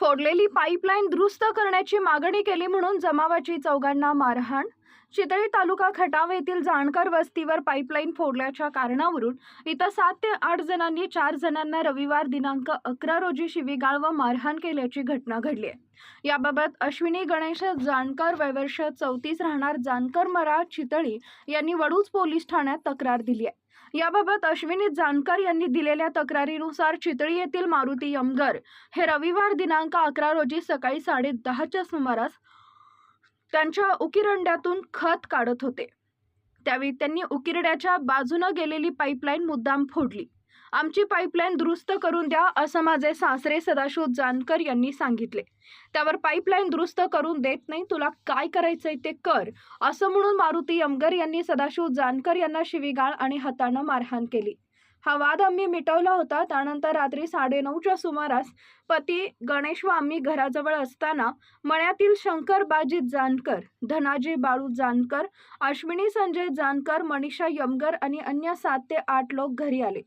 फोडलेली pipeline दुरुस्त करण्याची मागणी केली म्हणून जमावाची चौघांना मारहाण? चितळी तालुका खटाव येथील जाणकर वस्तीवर पाईपलाईन फोडल्याच्या कारणावरून इथं सात ते आठ जणांनी चार जणांना रविवार दिनांक अकरा रोजी शिवीगाळ व मारहाण केल्याची घटना घडली आहे. याबाबत अश्विनी गणेश जानकर वयवर्ष चौतीस राहणार जानकर मरा चितळी यांनी वडूज पोलीस ठाण्यात तक्रार दिली आहे. याबाबत अश्विनी जानकर यांनी दिलेल्या तक्रारीनुसार चितळी येथील मारुती यमगर हे रविवार दिनांक अकरा रोजी सकाळी साडे दहाच्या सुमारास त्यांच्या उकिरंड्यातून खत काढत होते. त्यावेळी त्यांनी उकिरड्याच्या बाजूनं गेलेली पाईपलाईन मुद्दाम फोडली. आमची पाईपलाईन दुरुस्त करून द्या असं माझे सासरे सदाशिव जानकर यांनी सांगितले. त्यावर पाईपलाईन दुरुस्त करून देत नाही तुला काय करायचंय ते कर असं म्हणून मारुती यमगर यांनी सदाशिव जानकर यांना शिवीगाळ आणि हातानं मारहाण केली. हा वाद आम्ही मिटवला होता. त्यानंतर रात्री साडेनऊच्या सुमारास पती गणेश व आम्ही घराजवळ असताना मळ्यातील शंकर बाजी जानकर धनाजी बाळू जानकर अश्विनी संजय जानकर मनीषा यमगर आणि अन्य सात ते आठ लोक घरी आले.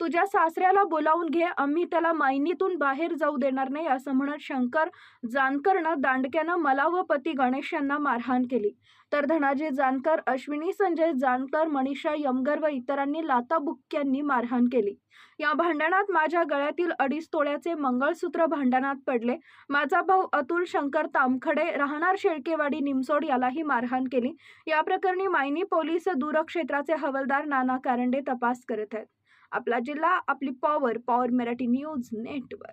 तुझ्या सासऱ्याला बोलावून घे आम्ही त्याला मायनीतून बाहेर जाऊ देणार नाही असं म्हणत शंकर जानकरनं दांडक्यानं मला व पती गणेश यांना मारहाण केली. तर धनाजी जानकर अश्विनी संजय जानकर मनीषा यमगर व इतरांनी लाताबुक्क्यांनी मारहाण केली. या भांडणात माझ्या गळ्यातील अडीच तोळ्याचे मंगळसूत्र भांडणात पडले. माझा भाऊ अतुल शंकर तामखडे राहणार शेळकेवाडी निमसोड यालाही मारहाण केली. या प्रकरणी मायनी पोलीस दूरक्षेत्राचे हवालदार नाना कारंडे तपास करत आहेत. आपला जिल्हा आपली power power Marathi news network